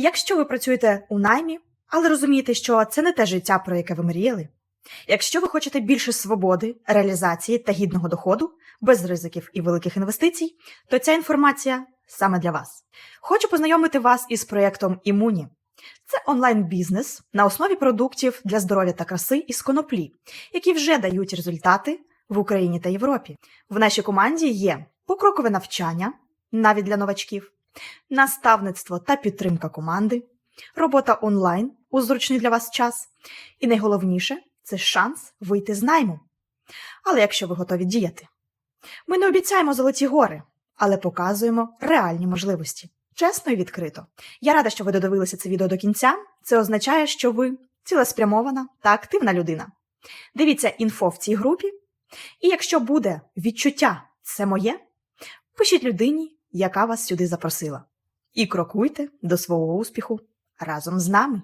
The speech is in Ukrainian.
Якщо ви працюєте у наймі, але розумієте, що це не те життя, про яке ви мріяли. Якщо ви хочете більше свободи, реалізації та гідного доходу, без ризиків і великих інвестицій, то ця інформація саме для вас. Хочу познайомити вас із проєктом Імуні. Це онлайн-бізнес на основі продуктів для здоров'я та краси із коноплі, які вже дають результати в Україні та Європі. В нашій команді є покрокове навчання, навіть для новачків, наставництво та підтримка команди, робота онлайн у зручний для вас час. І найголовніше це шанс вийти з найму. Але якщо ви готові діяти, ми не обіцяємо золоті гори, але показуємо реальні можливості. Чесно і відкрито. Я рада, що ви додивилися це відео до кінця. Це означає, що ви цілеспрямована та активна людина. Дивіться інфо в цій групі. І якщо буде відчуття це моє, пишіть людині, яка вас сюди запросила. І крокуйте до свого успіху разом з нами.